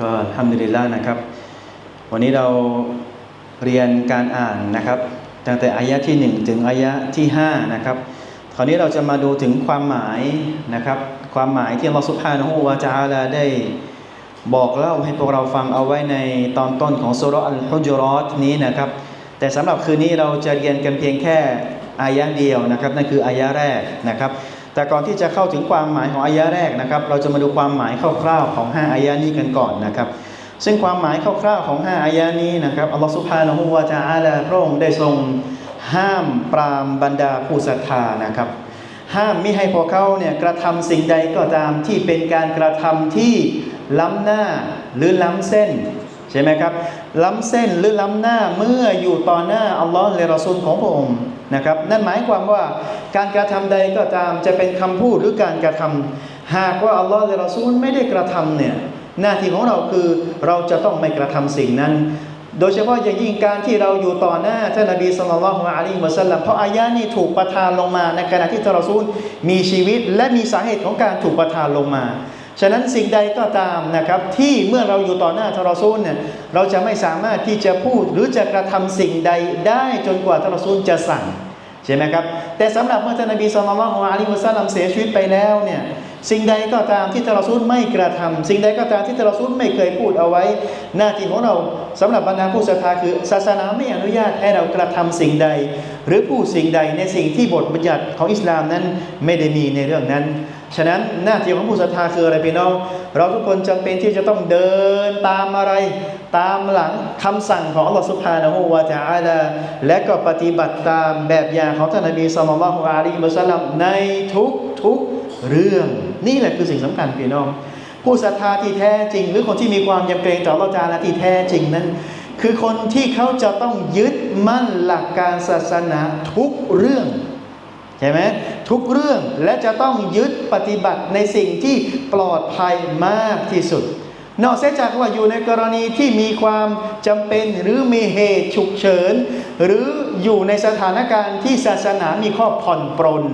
ก็ทำดีลิล่านะครับ วันนี้เราเรียนการอ่านนะครับ ตั้งแต่อายะที่ 1 ถึงอายะที่5นะครับคราวนี้เราจะมาดูถึงความหมายนะครับ ความหมายที่เราสุภานะฮูวาจาลาได้บอกเล่าให้พวกเราฟังเอาไว้ในตอนต้นของซุรอัลฮุจรอตนี้นะครับ แต่สำหรับคืนนี้เราจะเรียนกันเพียงแค่อายะเดียวนะครับนั่นคืออายะแรกนะครับ แต่ก่อนที่จะเข้าถึงความหมายของอายะแรกนะครับ เราจะมาดูความหมายคร่าวๆของ 5 อายะนี้กันก่อนนะครับ ซึ่งความหมายคร่าวๆของ 5 อายะนี้นะครับอัลลอฮฺสุบฮานะฮูวะตะอาลาพระองค์ได้ทรงห้ามปรามบรรดาผู้ศรัทธานะครับ ห้ามมิให้พวกเขาเนี่ยกระทำสิ่งใดก็ตามที่เป็นการกระทำที่ล้ำหน้าหรือล้ำเส้น ใช่ไหมครับ ล้ำเส้นหรือล้ำหน้าเมื่ออยู่ต่อหน้าอัลลอฮ์และรอซูลของพระองค์นะครับ นั่นหมายความว่าการกระทำใดก็ตามจะเป็นคำพูดหรือการกระทำหากว่าอัลลอฮ์และรอซูลไม่ได้กระทำเนี่ยหน้าที่ของเราคือเราจะต้องไม่กระทำสิ่งนั้น โดยเฉพาะอย่างยิ่งการที่เราอยู่ต่อหน้าท่านนบีสุลต่านละฮ์อะลัยฮิวะสัลลัมเพราะอายะนี้ถูกประทานลงมาในขณะที่ท่านรอซูลมีชีวิตและมีสาเหตุของการถูกประทานลงมา ฉะนั้นสิ่งใดก็ตามนะครับที่เมื่อเราอยู่ต่อหน้าทารอซูลเนี่ยเราจะไม่สามารถที่จะพูดหรือจะกระทำสิ่งใดได้จนกว่าทารอซูลจะสั่งใช่ไหมครับแต่สำหรับเมื่อท่านนบีสุลต่านละฮ์อะลัยฮิวะสัลลัมเสียชีวิตไปแล้วเนี่ยสิ่งใดก็ตามที่ทารอซูลไม่กระทำสิ่งใดก็ตามที่ทารอซูลไม่เคยพูดเอาไว้ หน้าที่ของเราสำหรับบรรดาผู้ศรัทธาคือศาสนาไม่อนุญาตให้เรากระทำสิ่งใด หรือพูดสิ่งใดในสิ่งที่บทบัญญัติของอิสลามนั้นไม่ได้มีในเรื่องนั้น ฉะนั้นหน้าที่ของผู้ศรัทธาคืออะไรพี่น้อง เราทุกคนจำเป็นที่จะต้องเดินตามอะไร ตามหลังคำสั่งของอัลลอฮฺสุบาณหูวาจาอัลาและก็ปฏิบัติตามแบบอย่างของท่านนบีสุมต่านละฮ์อาลีมุสลัมในทุกทุกเรื่อง นี่แหละคือสิ่งสำคัญพี่น้อง ผู้ศรัทธาที่แท้จริง หรือคนที่มีความยำเกรงต่อเราลอฮฺจาละที่แท้จริงนั้น คือคนที่เขาจะต้องยึดมั่นหลักการศาสนาทุกเรื่อง ใช่ไหมทุกเรื่องและจะต้องยึดปฏิบัติในสิ่งที่ปลอดภัยมากที่สุด นอกเสียจากว่าอยู่ในกรณีที่มีความจำเป็นหรือมีเหตุฉุกเฉิน หรืออยู่ในสถานการณ์ที่ศาสนามีข้อผ่อนปรน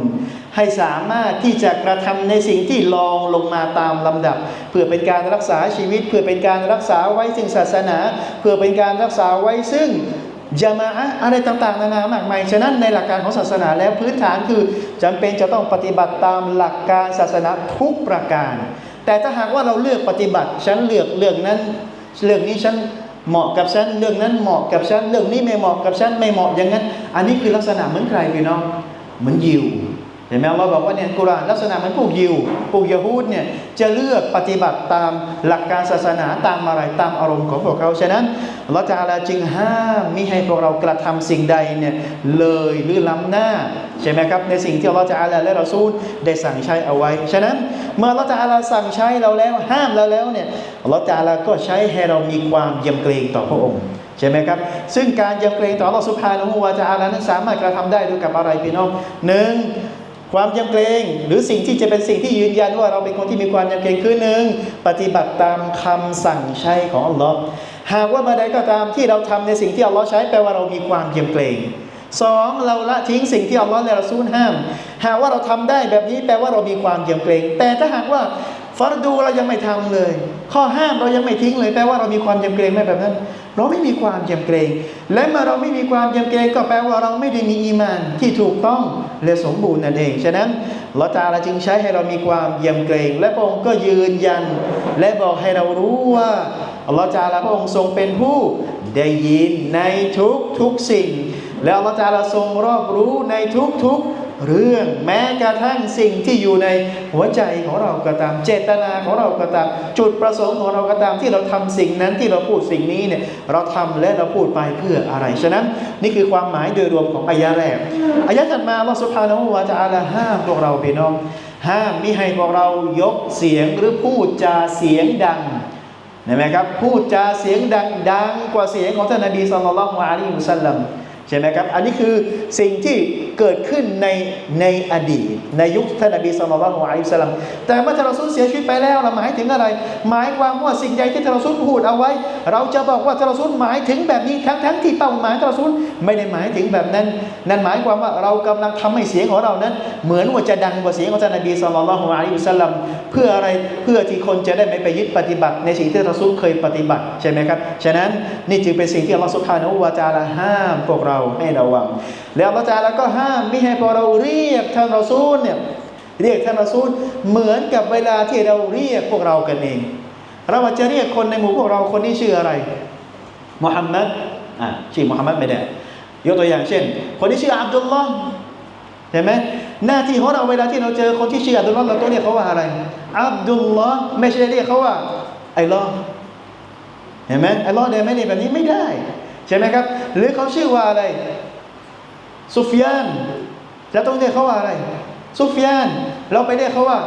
ให้สามารถที่จะกระทำในสิ่งที่ลองลงมาตามลำดับ เพื่อเป็นการรักษาชีวิต เพื่อเป็นการรักษาไว้ซึ่งศาสนา เพื่อเป็นการรักษาไว้ซึ่ง ยามาอะไรต่างๆ นานามากมาย ฉะนั้นในหลักการของศาสนาแล้วพื้นฐานคือจำเป็นจะต้องปฏิบัติตามหลักการศาสนาทุกประการ แต่ถ้าหากว่าเราเลือกปฏิบัติ ฉันเลือกเรื่องนั้น เรื่องนี้ฉันเหมาะกับฉัน เรื่องนั้นเหมาะกับฉัน เรื่องนี้ไม่เหมาะกับฉัน ไม่เหมาะอย่างนั้น อันนี้คือลักษณะเหมือนใครพี่น้อง เหมือนยิว เห็นไหมเราบอกว่าเนี่ยกุรานลักษณะเหมันพวกยิวพวกยะฮูดเนี่ยจะเลือกปฏิบัติตามหลักการศาสนาตามอะไรตามอารมณ์ของพวกเขาฉะนั้นเราจะอาลาจึงห้ามมิให้พวกเรากระทำสิ่งใดเนี่ยเลยหรือล้ำหน้าใช่ไหมครับในสิ่งที่เราจะอาลาและเราซูลได้สั่งใช้เอาไว้ ฉะนั้นเมื่อเราจะอาลาสั่งใช้เราแล้ว ห้ามเราแล้วเนี่ยเราจะอาลาก็ใช้ให้เรามีความเยำเกรงต่อพระองค์ใช่ไหมครับ ซึ่งการยำเกรงต่ออัลลอฮฺสุบฮานะฮูวะตะอาลานั้นสามารถกระทำได้ด้วยกับอะไรพี่น้องหนึ่ง ความยำเกรงหรือสิ่งที่จะเป็นสิ่งที่ยืนยันว่าเราเป็นคนที่มีความยำเกรงคือหนึ่งปฏิบัติตามคำสั่งใช้ของอัลลอฮ์หากว่าเมื่อใดก็ตามที่เราทำในสิ่งที่อัลลอฮ์ใช้แปลว่าเรามีความยำเกรงสองเราละทิ้งสิ่งที่อัลลอฮ์และรอซูลห้าม หากว่าเราทำได้แบบนี้แปลว่าเรามีความยำเกรง แต่ถ้าหากว่าฟารดูเรายังไม่ทำเลย ข้อห้ามเรายังไม่ทิ้งเลยแปลว่าเรามีความยำเกรงไหมแบบนั้น เราไม่มีความยำเกรง และเมื่อเราไม่มีความยำเกรงก็แปลว่าเราไม่ได้มีอีมานที่ถูกต้องและสมบูรณ์นั่นเอง ฉะนั้นละตาลาจึงใช้ให้เรามีความยำเกรง และพระองค์ก็ยืนยัน และบอกให้เรารู้ว่าอัลอจาลาพระองค์ทรงเป็นผู้ได้ยินในทุกทุกสิ่ง และอัลลอจาลาทรงรอบรู้ในทุกทุก เรื่องแม้กระทั่งสิ่งที่อยู่ในหัวใจของเราก็ตาม เจตนาของเราก็ตาม จุดประสงค์ของเราก็ตามที่เราทำสิ่งนั้นที่เราพูดสิ่งนี้เนี่ยเราทำและเราพูดไปเพื่ออะไร ฉะนั้นนี่คือความหมายโดยรวมของอายะแรกอายะถัดมาอัลสุบฮานวะตะอาลาห้ามพวกเราพี่น้อง ห้ามมิให้พวกเรายกเสียงหรือพูดจาเสียงดังเห็นไหมครับพูดจาเสียงดังดังกว่าเสียงของท่านนบีสุลต่านละฮ์อะลัยฮิวสัลลัม ใช่ไหมครับ อันนี้คือสิ่งที่เกิดขึ้นในในอดีต ในยุคท่านนบีสุลต่านละฮ์อะลัยฮิวะสัลลัมแต่เมื่อท่านรอซูลเสียชีวิตไปแล้วเราหมายถึงอะไร หมายความว่าสิ่งใดที่ท่านรอซูลพูดเอาไว้ เราจะบอกว่าท่านรอซูลหมายถึงแบบนี้ทั้งทั้งที่เป้าหมายท่านรอซูลไม่ได้หมายถึงแบบนั้น นั่นหมายความว่าเรากำลังทำให้เสียงของเรานั้น เหมือนว่าจะดังกว่าเสียงของท่านนบีสุลต่านละฮ์อะลัยฮิวะสัลลัมเพื่ออะไรเพื่อที่คนจะได้ไม่ไปยึดปฏิบัติในสิ่งที่ท่านรอซูลเคยปฏิบัติใช่ไหมครับฉะนั้นนี่จึงเป็นสิ่งที่อัลลอฮฺสุบฮานะฮูวะตะอาลาห้ามพวกเราให้ระวัง แล้วอัลลอฮฺตะอาลาก็ห้ามไม่ให้พอเราเรียกท่านเรอซูลเนี่ยเรียกท่านเรอซูลเหมือนกับเวลาที่เราเรียกพวกเรากันเอง เราอาจจะเรียกคนในหมู่พวกเราคนนี้ชื่ออะไรมุฮัมมัดอะชื่อมุฮัมมัดไม่ได้ยกตัวอย่างเช่น คนที่ชื่ออับดุลลอฮ์เห็นไหมหน้าที่ของเราเวลาที่เราเจอคนที่ชื่ออับดุลลอฮ์เราต้องเรียกเขาว่าอะไรอับดุลลอฮ์ไม่ใช่เรียกเขาว่าไอลอเห็นไหมไอลอฮ์ได้ไหมเนี่ยแบบนี้ไม่ได้ ใช่ไหมครับ หรือเขาชื่อว่าอะไรซุฟยานจะต้องเรียกเขาว่าอะไรซุฟยาน เราไปเรียกเขาว่า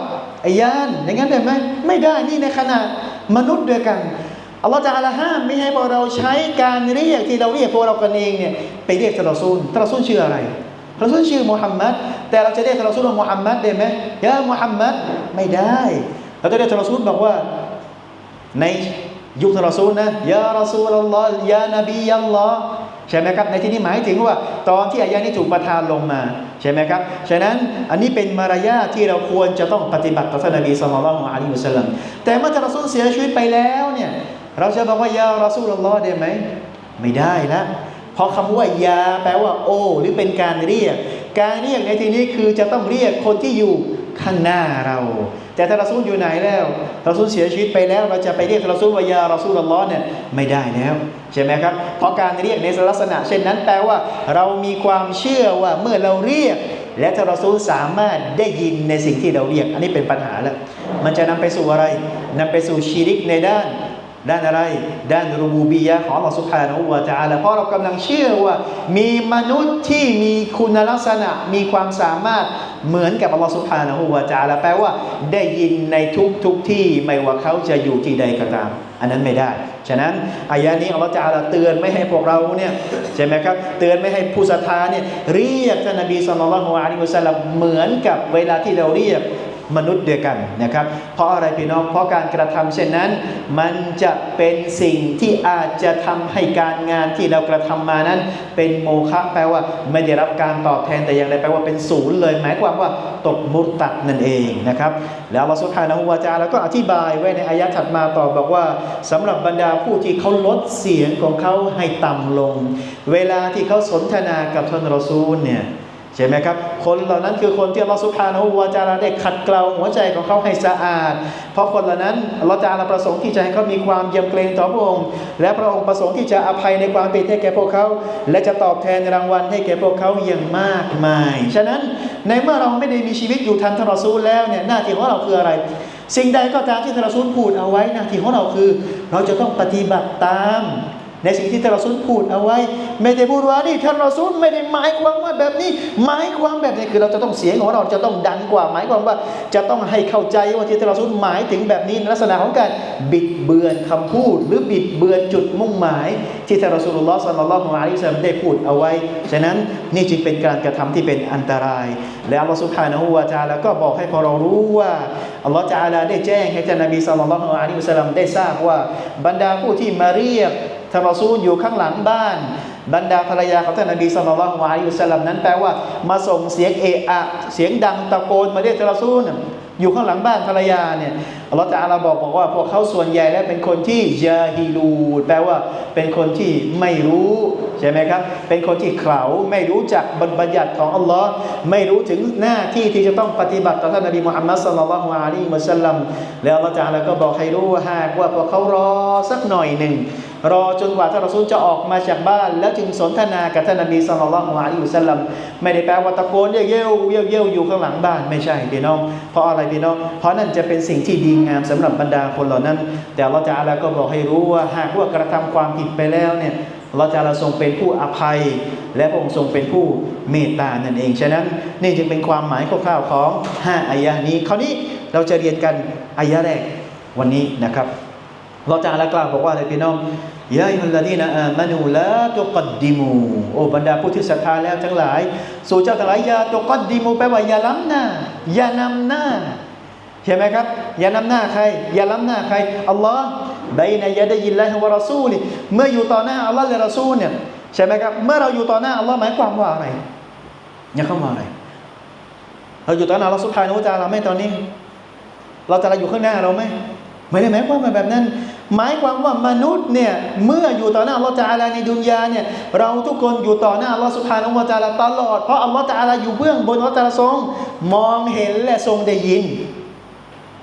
ไอยานอย่างนั้นได้ไหมไม่ได้นี่ในขณะมนุษย์ด้วยกันอัลลอฮฺจะอาลาห้ามไม่ให้พวกเราใช้การเรียกที่เราเรียกพวกเรากันเองเนี่ยไปเรียกท่านรอซูลท่านรอซูลชื่ออะไรท่านรอซูลชื่อมุฮัมมัดแต่เราจะเรียกท่านรอซูลว่ามุฮัมมัดได้ไหมยามุฮัมมัดไม่ได้ เราจะเรียกท่านรอซูลบอกว่าใน ยุคทารอซูลนะยารอซูลอัลลอฮ์ยานบีอัลลอฮ์ใช่ไหมครับในที่นี้หมายถึงว่า ตอนที่อายะนี้ถูกประทานลงมาใช่ไหมครับฉะนั้นอันนี้เป็นมารยาทที่เราควรจะต้องปฏิบัติต่อท่านนบีสุลต่านละฮ์อะลัยฮิวสัลลัมแต่เมื่อท่านรอซูลเสียชีวิตไปแล้วเนี่ยเราจะบอกว่ายารอซูลอัลลอฮ์ได้ไหมไม่ได้ละเพราะคำว่ายาแปลว่าโอ หรือเป็นการเรียก การเรียกในที่นี้คือจะต้องเรียกคนที่อยู่ ข้างหน้าเรา แต่ถ้าเราสู้อยู่ไหนแล้วเราสู้เสียชีวิตไปแล้ว เราจะไปเรียกเราสู้วายารอซูลอัลลอเนี่ยไม่ได้แล้วใช่ไหมครับ เพราะการเรียกในลักษณะ เช่นนั้นแปลว่า เรามีความเชื่อว่าเมื่อเราเรียก และถ้าเราสู้สามารถได้ยินในสิ่งที่เราเรียก อันนี้เป็นปัญหาแล้ว มันจะนำไปสู่อะไรนำไปสู่ชีริกในด้าน ด้านอะไร ด้านรูบูบียะของอัลลอฮฺสุบฮานะฮูวะตะอาลาเพราะเรากำลังเชื่อว่า มีมนุษย์ที่มีคุณลักษณะมีความสามารถเหมือนกับอัลลอฮฺสุบฮานะฮูวะตะอาลาแปลว่า ได้ยินในทุกทุกที่ไม่ว่าเขาจะอยู่ที่ใดก็ตาม อันนั้นไม่ได้ ฉะนั้นอายะนี้อัลลอฮฺจะอาลาเตือนไม่ให้พวกเราเนี่ยใช่ไหมครับ เตือนไม่ให้ผู้ศรัทธาเนี่ยเรียกท่านนบีสุลต่านละฮ์อะลัยฮิวะสัลลัมเหมือนกับเวลาที่เราเรียก มนุษย์เดียวกันนะครับ เพราะอะไรพี่น้อง เพราะการกระทำเช่นนั้น มันจะเป็นสิ่งที่อาจจะทำให้การงานที่เรากระทำมานั้น เป็นโมฆะแปลว่าไม่ได้รับการตอบแทนแต่อย่างใดแปลว่าเป็นศูนย์เลยหมายความว่าตกมุตตัดนั่นเองนะครับ แล้วเราสุภานะฮูวาจาแล้วก็อธิบายไว้ในอายะถัดมาต่อบอกว่าสำหรับบรรดาผู้ที่เขาลดเสียงของเขาให้ต่ำลง เวลาที่เขาสนทนากับท่านรอซูลเนี่ย ช่ไหมครับ คนเหล่านั้นคือคนที่อัลลอฮฺสุบฮานะฮูวะจาราได้ขัดเกลาหัวใจของเขาให้สะอาด เพราะคนเหล่านั้นอัลลอฮฺจาราประสงค์ที่จะให้เขามีความยำเกรงต่อพระองค์ และพระองค์ประสงค์ที่จะอภัยในความผิดให้แก่พวกเขา และจะตอบแทนรางวัลให้แก่พวกเขาอย่างมากมาย ฉะนั้นในเมื่อเราไม่ได้มีชีวิตอยู่ทันทรอซูลแล้วเนี่ยหน้าที่ของเราคืออะไร สิ่งใดก็ตามที่ทรอซูลพูดเอาไว้หน้าที่ของเราคือ เราจะต้องปฏิบัติตาม ในสิ่งที่ท่านรอซูลพูดเอาไว้ ไม่ได้พูดว่านี่ท่านรอซูลไม่ได้หมายความว่าแบบนี้ หมายความแบบนี้คือเราจะต้องเสียงของเราจะต้องดังกว่า หมายความว่าจะต้องให้เข้าใจว่าที่ท่านรอซูลหมายถึงแบบนี้ลักษณะของการบิดเบือนคำพูด หรือบิดเบือนจุดมุ่งหมาย ที่ท่านรอซูลลอสัลลัลลอฮุอะลัยฮิวะซัลลัมได้พูดเอาไว้ฉะนั้นนี่จึงเป็นการกระทำที่เป็นอันตราย แล้วอัลลอฮ์ซุบฮานะฮูวะตะอาลาก็บอกให้พอเรารู้ว่าอัลลอฮ์ตะอาลาได้แจ้งให้ท่านนบีสัลลัลลอฮุอะลัยฮิวะซัลลัมได้ทราบว่าบรรดาผู้ที่มาเรียก ท่านรอซูลอยู่ข้างหลังบ้าน บรรดาภรรยาของท่านนบีสุลต่านละฮวะลัยฮิวะสัลลัมนั้นแปลว่ามาส่งเสียงเอะอะเสียงดังตะโกนมาเรียกท่านรอซูลอยู่ข้างหลังบ้านภรรยาเนี่ยอัลลอฮฺตะอาลาบอกบอกว่าพวกเขาส่วนใหญ่แล้วเป็นคนที่ยาฮิลูดแปลว่าเป็นคนที่ไม่รู้ใช่ไหมครับ เป็นคนที่เขาไม่รู้จักบัญญัติของอัลลอฮ์ไม่รู้ถึงหน้าที่ที่จะต้องปฏิบัติต่อท่านนบีมุฮัมมัดสุลลัลฮุอะลัยฮิวะสัลลัมแล้วอัลลอฮฺตะอาลาก็บอกให้รู้ว่าหากว่าพวกเขารอสักหน่อยหนึ่ง รอจนกว่าท่านรอซูลจะออกมาจากบ้าน แล้วจึงสนทนากับท่านนบีสุลต่านละฮ์อะลัยฮิสลัมไม่ได้แปลว่าตะโกนเย่เย่เย่เย่อยู่ข้างหลังบ้านไม่ใช่พี่น้อง เพราะอะไรพี่น้อง เพราะนั่นจะเป็นสิ่งที่ดีงามสำหรับบรรดาคนเหล่านั้น แต่เราจะอะไรก็บอกให้รู้ว่าหากว่ากระทำความผิดไปแล้วเนี่ยเราจะทรงเป็นผู้อภัย และพระองค์ทรงเป็นผู้เมตตานั่นเอง ฉะนั้นนี่จึงเป็นความหมายคร่าวๆของห้าอายะนี้ คราวนี้เราจะเรียนกันอายะแรกวันนี้นะครับ เราจะละกล่าวบอกว่าอะไรพี่น้องยาอิลลาดีนะอามานูลาตุกัดดิมูโอ้บรรดาผู้ที่ศรัทธาแล้วทั้งหลาย สู่เจ้าทั้งหลายยาตุกัดดิมูแปลว่าอย่าล้ำหน้าอย่านำหน้าใช่ไหมครับ อย่านำหน้าใคร อย่าล้ำหน้าใครอัลลอฮ์ใบนยะดยินและฮ์วะรอซูลเมื่ออยู่ต่อหน้าอัลลอฮ์และรอซูลเนี่ยใช่ไหมครับเมื่อเราอยู่ต่อหน้าอัลลอฮ์หมายความว่าอะไรเนี่ยเข้ามาอะไรเราอยู่ต่อหน้าอัลลอฮ์สุบฮานุวะตะอาลาไหม่ตอนนี้ เราจะเราอยู่ข้างหน้าเราไหม ไม่ได้หมายความาแบบนั้น หมายความว่ามนุษย์เนี่ยเมื่ออยู่ต่อหน้าอัลลอฮ์ตะอาลาในดุนยาเนี่ยเราทุกคนอยู่ต่อหน้าอัลลอฮ์สุบฮานะฮูวะตะอาลาตลอดเพราะอัลลอฮ์ตะอาลาอยู่เบื้องบนอัลลอฮ์ตะอาลาทรงมองเห็นและทรงได้ยิน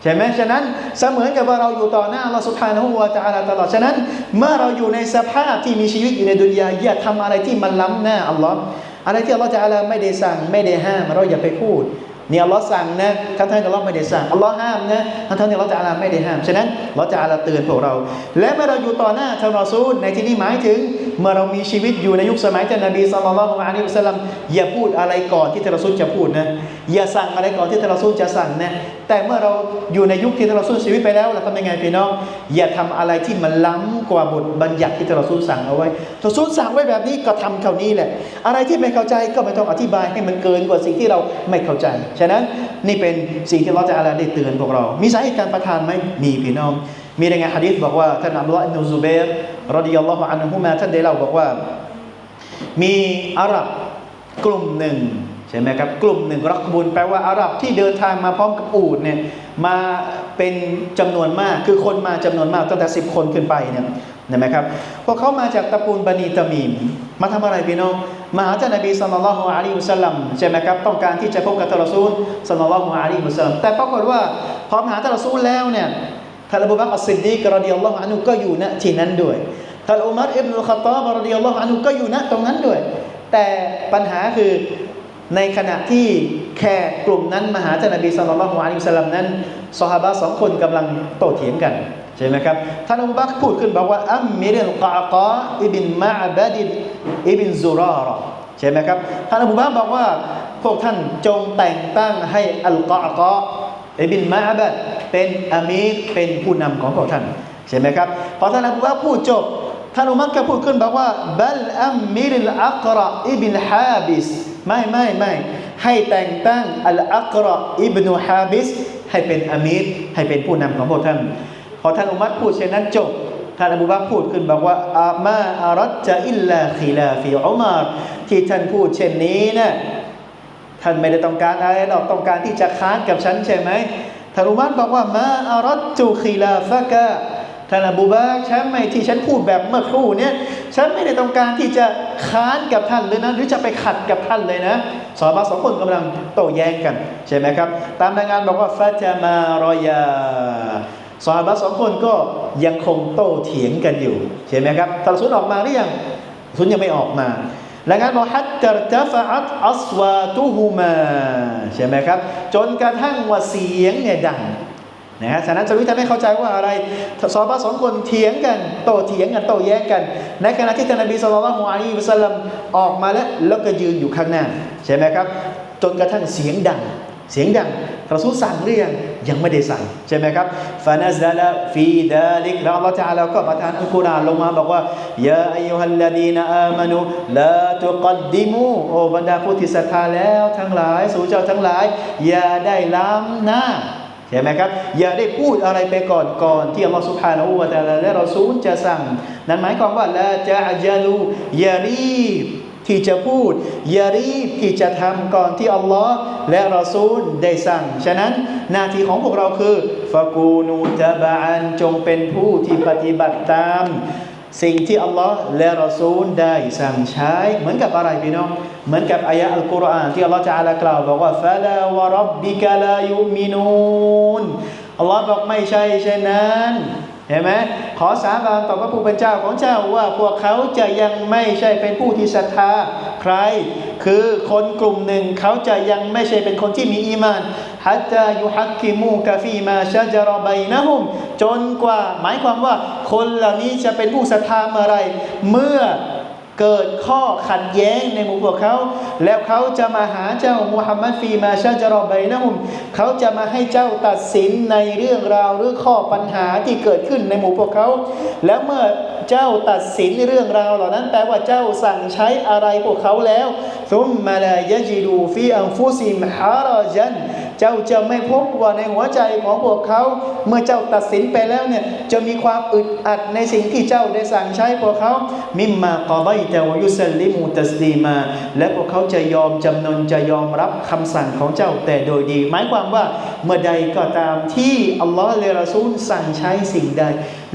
ใช่ไหมฉะนั้นเสมือนกับว่าเราอยู่ต่อหน้าอัลลอฮ์สุบฮานะฮูวะตะอาลาตลอดฉะนั้น เมื่อเราอยู่ในสภาพที่มีชีวิตอยู่ในดุนยาอย่าทำอะไรที่มันล้ำหน้าอัลลอฮ์อะไรที่อัลลอฮ์ตะอาลาไม่ได้สั่งไม่ได้ห้ามเราอย่าไปพูด นี่อัลลอฮ์สั่งนะทั้งที่อัลลอฮ์ไม่ได้สั่งอัลลอฮ์ห้ามนะทั้งที่อัลลอฮ์จะอาลาไม่ได้ห้ามฉะนั้นอัลลอฮ์จะอาลาเตือนพวกเรา และเมื่อเราอยู่ต่อหน้าท่านรอซูลในที่นี้หมายถึง เมื่อเรามีชีวิตอยู่ในยุคสมัยท่านนบีสัลลัลลอฮุอะลัยฮิวะสัลลัมอย่าพูดอะไรก่อนที่ท่านรอซูลจะพูดนะอย่าสั่งอะไรก่อนที่ท่านรอซูลจะสั่งนะแต่เมื่อเราอยู่ในยุคที่ท่านรอซูลชีวิตไปแล้วเราทำยังไงพี่น้องอย่าทำอะไรที่มันล้ำกว่าบทบัญญัติที่ท่านรอซูลสั่งเอาไว้ท่านรอซูลสั่งไว้แบบนี้ก็ทำเท่านี้แหละ อะไรที่ไม่เข้าใจก็ไม่ต้องอธิบายให้มันเกินกว่าสิ่งที่เราไม่เข้าใจฉะนั้นนี่เป็นสิ่งที่เราจะอาลาได้เตือนพวกเรา มีสาเหตุการประทานไหมมีพี่น้อง มีรายงานฮะดีษบอกว่าท่านอับดุลลอฮ์อิบนุซุเบรรดิยัลลอฮุอันฮุมาท่านได้เล่าบอกว่า มีอาหรับกลุ่มหนึ่งใช่ไหมครับกลุ่มหนึ่งรักบุญแปลว่าอาหรับที่เดินทางมาพร้อมกับอูดเนี่ยมาเป็นจำนวนมากคือคนมาจำนวนมากตั้งแต่สิบคนขึ้นไปเนี่ยนไหมครับพวกเขามาจากตระกูลบันีตามีม มาทำอะไรพี่น้องมาหาท่านนบีสัลลัลลอฮุอะลัยฮิวสัลลัมใช่ไหมครับต้องการที่จะพบกับท่านรอซูลสัลลัลลอฮุอะลัยฮิวสัลลัมแต่ปรากฏว่าพอมาหาท่านรอซูลแล้วเนี่ยท่านอบูบักรอัสซิดดีกรดิยัลลอฮุอันฮุก็อยู่ณที่นั้นด้วยท่านอุมัรอิบนุลขัตตาบรดิยัลลอฮุอันฮุก็อยู่ณตรงนั้นด้วย แต่ปัญหาคือในขณะที่ แขกกลุ่มนั้นมาหาท่านนบีสัลลัลลอฮุอะลัยฮิสัลัมนั้นซอฮาบะสองคนกำลังโต้เถียงกันใช่ไหมครับท่านอบูบักพูดขึ้นบอกว่าอัมมิริลกอากาอิบินมะอบัดิอิบินซุรารใช่ไหมครับท่านอบูบักบอกว่าพวกท่านจงแต่งตั้งให้อัลกอากาอิบินมะอบัดเป็นอามีรเป็นผู้นำของพวกท่านใช่ไหมครับพอท่านอบูบักพูดจบท่านอุมัรก็พูดขึ้นบอกว่าบัลอัมมิริลอักระอิบินฮาบิสไม่ไม่ไม่ ให้แต่งตั้งอัลอักระอิบนุฮาบิสให้เป็นอามีรให้เป็นผู้นำของพวกท่าน พอท่านอุมัรพูดเช่นนั้นจบท่านอบูบักพูดขึ้นบอกว่าอามาอารัจจะอิลลา khi ลาฟิอุมารที่ท่านพูดเช่นนี้นะท่านไม่ได้ต้องการอะไรหรอกต้องการที่จะค้านกับฉันใช่ไหมท่านอุมัรบอกว่ามาอารัจจุ khi ลาฟะกะ ท่านอบูบักฉันไม่ที่ฉันพูดแบบเมื่อครู่เนี่ยฉันไม่ได้ต้องการที่จะค้านกับท่านเลยนะ หรือจะไปขัดกับท่านเลยนะสอบาสองคนกำลังโต้แย้งกัน ใช่ไหมครับ ตามรายงานบอกว่าฟาจามารอยาซอฮาบะห์สองคนก็ยังคงโต้เถียงกันอยู่ ใช่ไหมครับตรสุนออกมาหรือยังสุนยังไม่ออกมาแล้วงั้นบอกฮัตตรตฟะอัตอัสวาตุฮุมาใช่ไหมครับ จนกระทั่งว่าเสียงเนี่ยดัง นะฮะฉะนั้นจะวิทำให้เข้าใจว่าอะไรสอบ้าสองคนเถียงกัน โตเถียงกันโตแย้งกัน ในขณะที่ท่านอับดุลต่านของอาลีมุสลัมออกมาแล้วแล้วก็ยืนอยู่ข้างหน้า ใช่ไหมครับ จนกระทั่งเสียงดัง เสียงดังกระสุสั่งเรือยงยังไม่ได้สั่งใช่ไหมครับฟานาซาลาฟีดาลิกลราจะแล้วก็ประทานอัลกุรอานลงมาบอกว่ายาอายุฮัลลดีนอามานุลาตุกัดดิมูโอบรรดาผู้ที่ศรัทธาแล้วทั้งหลาย สู่เจ้าทั้งหลาย อย่าได้ล้ำหน้า ใช่ไหมครับ อย่าได้พูดอะไรไปก่อนก่อนที่อัลลอฮฺสุบฮานาอูวะตะลาและเราซูลจะสั่ง นั่นหมายความว่าละจะอาจาลูอย่ารีบที่จะพูดอย่ารีบที่จะทำก่อนที่อัลลอฮ์และเราซูลได้สั่ง ฉะนั้นหน้าที่ของพวกเราคือฟะกูนูจะบานจงเป็นผู้ที่ปฏิบัติตาม สิ่งที่อัลลอฮ์และรอซูลได้สั่งใช้ เหมือนกับอะไรพี่น้อง เหมือนกับอายะอัลกุรอานที่อัลลอฮ์จะอาลากล่าวบอกว่าฟาลาวะรับบิกะลายุมินูนอัลลอฮ์บอกไม่ใช่เช่นนั้น เห็นไหมขอสาบานต่อพระผู้เป็นเจ้าของเจ้าว่าพวกเขาจะยังไม่ใช่เป็นผู้ที่ศรัทธาใคร คือคนกลุ่มหนึ่งเขาจะยังไม่ใช่เป็นคนที่มีอีมานฮัตตายุฮักกิมูกาฟีมาชาจารบัยนะฮุมจนกว่า หมายความว่าคนเหล่านี้จะเป็นผู้ศรัทธาเมื่อไรเมื่อ เกิดข้อขัดแย้งในหมู่พวกเขา แล้วเขาจะมาหาเจ้ามุฮัมมัดฟีมาชาจารอบัยนะฮุมเขาจะมาให้เจ้าตัดสินในเรื่องราวหรือข้อปัญหาที่เกิดขึ้นในหมู่พวกเขา แล้วเมื่อเจ้าตัดสินเรื่องราวเหล่านั้นแปลว่าเจ้าสั่งใช้อะไรพวกเขาแล้วซุมมาลายจิดูฟีอันฟุซิมฮารอจัน เจ้าจะไม่พบว่าในหัวใจของพวกเขา เมื่อเจ้าตัดสินไปแล้วเนี่ยจะมีความอึดอัดในสิ่งที่เจ้าได้สั่งใช้พวกเขา มิมมากอไบแต่วายุสลิมูตัสลีมา และพวกเขาจะยอมจำนนจะยอมรับคำสั่งของเจ้าแต่โดยดี หมายความว่าเมื่อใดก็ตามที่อัลลอฮ์แลรอซูลสั่งใช้สิ่งใด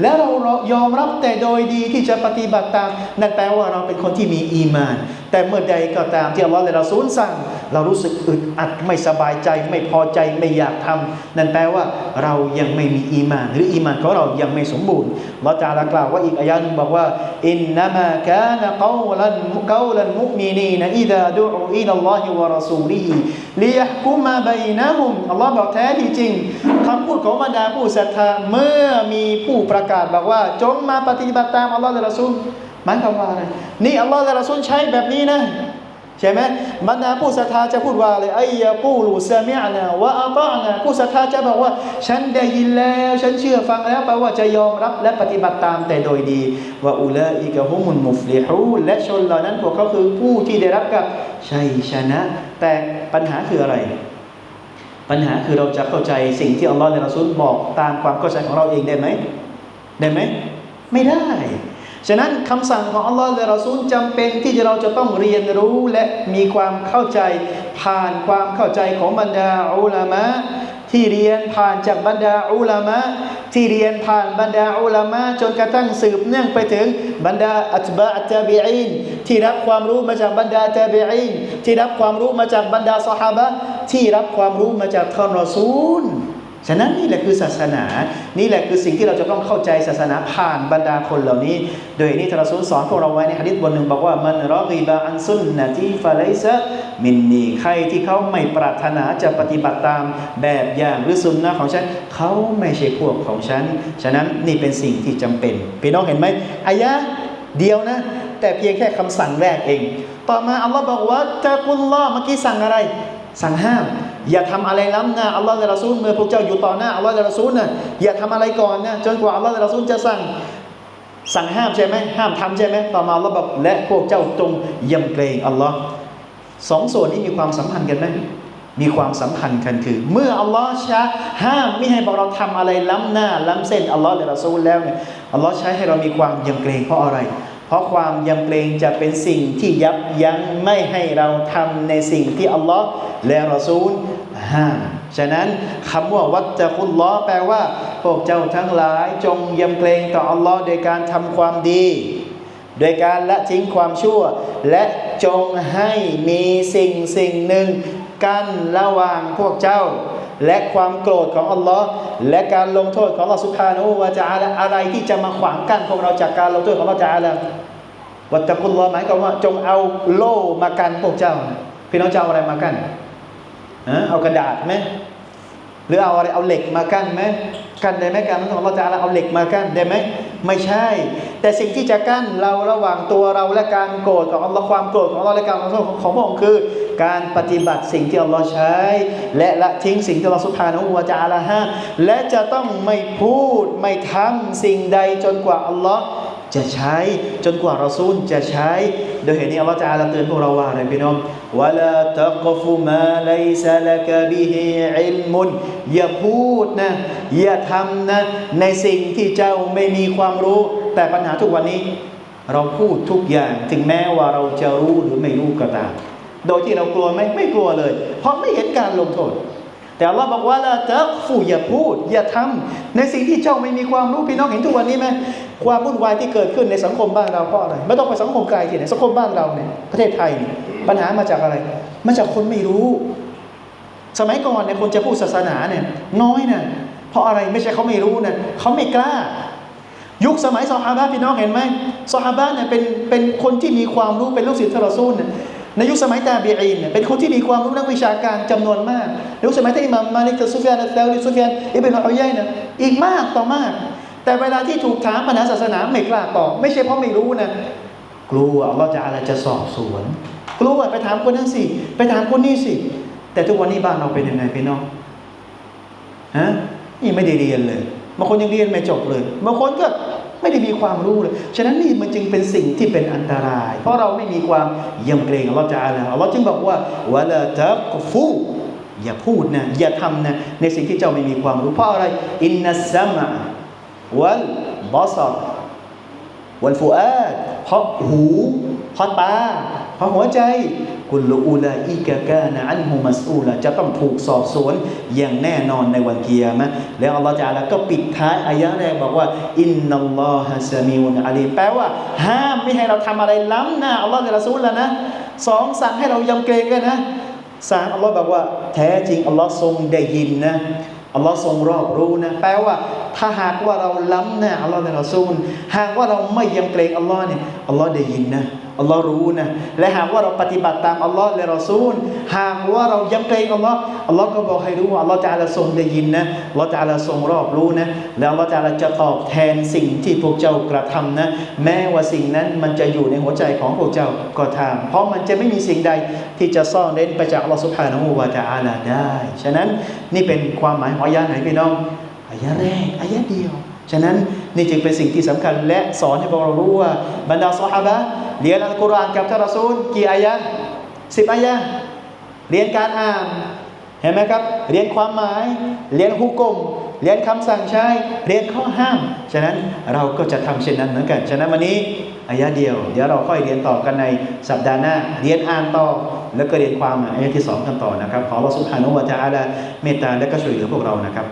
แล้วเรายอมรับแต่โดยดีที่จะปฏิบัติตามนั่นแปลว่าเราเป็นคนที่มีอีมาน แต่เมื่อใดก็ตามที่อัลลอฮ์และเรอซูลสั่งเรารู้สึกอึดอัดไม่สบายใจ ไม่พอใจไม่อยากทำนั่นแปลว่าเรายังไม่มีอีมาน หรืออีมานของเรายังไม่สมบูรณ์เราจะกล่าวว่าอีกอายะหนึงบอกว่าอินนามะกานะกาวลันกาวลันมุมินีนอิดาดูอูอิลลอฮิวะรอซูลิฮิลิยะกุมาบัยนะฮุมอัลลอฮ์บอกแท้ที่จริงคำพูดของบรรดาผู้ศรัทธาเมื่อมีผู้ประกาศบอกว่า จงมาปฏิบัติตามอัลลอฮ์และรอซูล มายความว่าอะไรนี่อัลลอฮ์และรอซูลใช้แบบนี้นะ ใช่ไหมบรรดาผู้ศรัทธาจะพูดว่าอะไรไอ้ยากูลูซามิอานะวะอัตอนะผู้ศรัทธาจะบอกว่า ฉันได้ยินแล้ว ฉันเชื่อฟังแล้วแปลว่าจะยอมรับและปฏิบัติตามแต่โดยดีว่าอุลาอิกะฮุมุนมุฟลิฮูและชนเหล่านั้นพวกเขาคือผู้ที่ได้รับกับชัยชนะ แต่ปัญหาคืออะไรปัญหาคือเราจะเข้าใจสิ่งที่อัลลอฮฺและรอซูลบอกตามความเข้าใจของเราเองได้ไหม ได้ไหม ไม่ได้ ฉะนั้นคำสั่งของอัลลอฮฺและรอซูลจำเป็นที่เราจะต้องเรียนรู้และมีความเข้าใจผ่านความเข้าใจของบรรดาอุลามะที่เรียนผ่านจากบรรดาอุลามะที่เรียนผ่านบรรดาอุลามะจนกระทั่งสืบเนื่องไปถึงบรรดาอัตบะอัตบีอินที่รับความรู้มาจากบรรดาตาบีอินที่รับความรู้มาจากบรรดาสหาบะที่รับความรู้มาจากท่านรอซูล ฉะนั้นนี่แหละคือศาสนา นี่แหละคือสิ่งที่เราจะต้องเข้าใจศาสนาผ่านบรรดาคนเหล่านี้ โดยนี้ทรสูลสอนพวกเราไว้ในหะดิษบทหนึ่งบอกว่ามันรอกีบาอันซุนนะที่ฟาเลซะมินนีใครที่เขาไม่ปรารถนาจะปฏิบัติตามแบบอย่างหรือสุนนะของฉันเขาไม่ใช่พวกของฉัน ฉะนั้นนี่เป็นสิ่งที่จำเป็นพี่น้องเห็นไหมอายะเดียวนะ แต่เพียงแค่คำสั่งแรกเอง ต่อมาอัลลอฮ์บอกว่าตะกุลลอเมื่อกี้สั่งอะไร สั่งห้าม อย่าทำอะไรล้ำหน้าอัลลอฮ์และรอซูลเมื่อพวกเจ้าอยู่ต่อหน้าอัลลอฮ์และรอซูลนะอย่าทำอะไรก่อนนะจนกว่าอัลลอฮ์และรอซูลจะสั่งสั่งห้ามใช่ไหมห้ามทำใช่ไหมต่อมาอัลลอฮ์บอกและพวกเจ้าจงยำเกรงอัลลอฮ์สองส่วนนี้มีความสัมพันธ์กันไหมมีความสัมพันธ์กันคือ เมื่ออัลลอฮ์ชะห้ามไม่ให้บอกเราทำอะไรล้ำหน้า ล้ำเส้นอัลลอฮ์และรอซูลแล้วเนี่ยอัลลอฮ์ใช้ให้เรามีความยำเกรงเพราะอะไร เพราะความยำเกรงจะเป็นสิ่งที่ยับยั้งไม่ให้เราทำในสิ่งที่อัลลอฮ์และรอซูล ห้ามฉะนั้นคำว่าวัตจะคุลล้อแปลว่า พวกเจ้าทั้งหลายจงยำเกรงต่ออัลลอฮ์โดยการทำความดี โดยการละทิ้งความชั่ว และจงให้มีสิ่งสิ่งหนึ่ง กั้นระหว่างพวกเจ้า และความโกรธของอัลลอฮ์และการลงโทษของอัลลอฮ์สุภาโนวะจาละอะไรที่จะมาขวางกั้นพวกเราจากการลงโทษของอัลลอฮ์จาละวัตตะกุลลอหมายความว่า จงเอาโล่มากันพวกเจ้า พี่น้องเจะเอาอะไรมากัน เอากระดาษไหมหรือเอาอะไรเอาเหล็กมากั้นไหมกั้นได้ไหมการนั้นของอัลลอฮ์จะเอาเหล็กมากั้นได้ไหมไม่ใช่ แต่สิ่งที่จะกั้นเราระหว่างตัวเราและการโกรธของอัลลอฮ์ความโกรธของอัลลอฮ์และการลงของพระองค์คือ การปฏิบัติสิ่งที่อัลลอฮ์ใช้ และละทิ้งสิ่งที่อัลลอฮ์สุภานะฮูวะจาละฮะและจะต้องไม่พูดไม่ทำสิ่งใดจนกว่าอัลลอฮ์ จะใช้จนกว่าเราซูลจะใช้ โดยเหตุนี้อัลลอฮ์จะอาลาเตือนพวกเราว่าอะไรพี่น้องวะลาตักฟุมาไลซะละกะบิฮิอิลมุนอย่าพูดนะ อย่าทำนะ ในสิ่งที่เจ้าไม่มีความรู้ แต่ปัญหาทุกวันนี้ เราพูดทุกอย่างถึงแม้ว่าเราจะรู้หรือไม่รู้ก็ตาม โดยที่เรากลัวไหมไม่กลัวเลย เพราะไม่เห็นการลงโทษแต่อัลลอฮ์บอกว่าละตักฟูอย่าพูด อย่าทำในสิ่งที่เจ้าไม่มีความรู้พี่น้องเห็นทุกวันนี้ไหม ความวุ่นวายที่เกิดขึ้นในสังคมบ้านเราเพราะอะไร ไม่ต้องไปสังคมไกลที่ไหนสังคมบ้านเราเนี่ยประเทศไทยเนี่ยปัญหามาจากอะไร มาจากคนไม่รู้ สมัยก่อนเนี่ยคนจะพูดศาสนาเนี่ยน้อยนะเพราะอะไรไม่ใช่เขาไม่รู้นะเขาไม่กล้า ยุคสมัยซอฮาบะพี่น้องเห็นไหมซอฮาบะเนี่ยเป็นเป็นคนที่มีความรู้เป็นลูกศิษย์ทรซูลเนี่ยในยุคสมัยตาบีอีนเนี่ยเป็นคนที่มีความรู้นักวิชาการจำนวนมากในยุคสมัยที่อิมามมาลิกซุฟยานอัลซาลีซุฟยานอิบนุอุยัยเนี่ยอีกมากต่อมาก แต่เวลาที่ถูกถามปัญหาศาสนาไม่กล้าตอบไม่ใช่เพราะไม่รู้นะ กลัวอัลลอฮ์จะอะไรจะสอบสวน กลัวไปถามคนนั้นสิ ไปถามคนนี้สิ แต่ทุกวันนี้บ้านเราเป็นยังไงพี่น้องฮะนี่ไม่ได้เรียนเลยบางคนยังเรียนไม่จบเลยบางคนก็ไม่ได้มีความรู้เลย ฉะนั้นนี่มันจึงเป็นสิ่งที่เป็นอันตราย เพราะเราไม่มีความยำเกรงอัลลอฮ์จะอะไรอัลลอฮ์จึงบอกว่าวะลาตักฟูอย่าพูดนะ อย่าทำนะ ในสิ่งที่เจ้าไม่มีความรู้เพราะอะไร อินนัสซามะ วัลบอสรวัลฟูอาดเพราะหูเพราะตาเพราะหัวใจกุลอูลาอิกะกานะอันฮุมัสอูลาจะต้องถูกสอบสวนอย่างแน่นอนในวันเกียร์มะแล้วอัลลอฮฺจะก็ปิดท้ายอายะแรกบอกว่า อินนัลลอฮะซามิอุนอาลีแปลว่า ห้ามไม่ให้เราทำอะไรล้ำหน้าอัลลอฮฺในละซูลแล้วนะสองสั่งให้เรายำเกรงกันนะสามอัลลอฮ์บอกว่า แท้จริงอัลลอฮ์ทรงได้ยินนะ อัลลอฮ์ทรงรอบรู้นะแปลว่า ถ้าหากว่าเราล้ำหน้าอัลลอฮ์ในรอซูลหากว่าเราไม่ยำเกรงอัลลอฮ์เนี่ยอัลลอฮ์ได้ยินนะอัลลอฮ์รู้นะและหากว่าเราปฏิบัติตามอัลลอฮ์และรอซูล หากว่าเรายำเกรงอัลลอฮ์อัลลอฮ์ก็บอกให้รู้ว่าอัลลอฮ์จะอาลาทรงได้ยินนะอัลลอฮ์จะอาลาทรงรอบรู้นะแล้วอัลลอฮ์จะอาลาจะตอบแทนสิ่งที่พวกเจ้ากระทำนะ แม้ว่าสิ่งนั้นมันจะอยู่ในหัวใจของพวกเจ้าก็ตาม เพราะมันจะไม่มีสิ่งใดที่จะซ่อนเร้นไปจากอัลลอฮ์สุบฮานะฮูวะตะอาลาได้ ฉะนั้นนี่เป็นความหมายของอายะห์ไหนพี่น้องอายะห์แรกอายะห์เดียว ฉะนั้นนี่จึงเป็นสิ่งที่สำคัญและสอนให้พวกเรารู้ว่าบรรดาซอฮาบะเรียนอัลกุรอานกับท่านรอซูลกี่อายะสิบอายะเรียนการอ่านเห็นไหมครับ เรียนความหมาย เรียนฮุกกลมเรียนคำสั่งใช้ เรียนข้อห้าม ฉะนั้นเราก็จะทำเช่นนั้นเหมือนกัน ฉะนั้นวันนี้อายะเดียว เดี๋ยวเราค่อยเรียนต่อกันในสัปดาห์หน้า เรียนอ่านต่อ แล้วก็เรียนความอายะที่สองกันต่อนะครับ ขอเราสุภานุวะจะอาลาเมตตาและก็ช่วยเหลือพวกเรานะครับ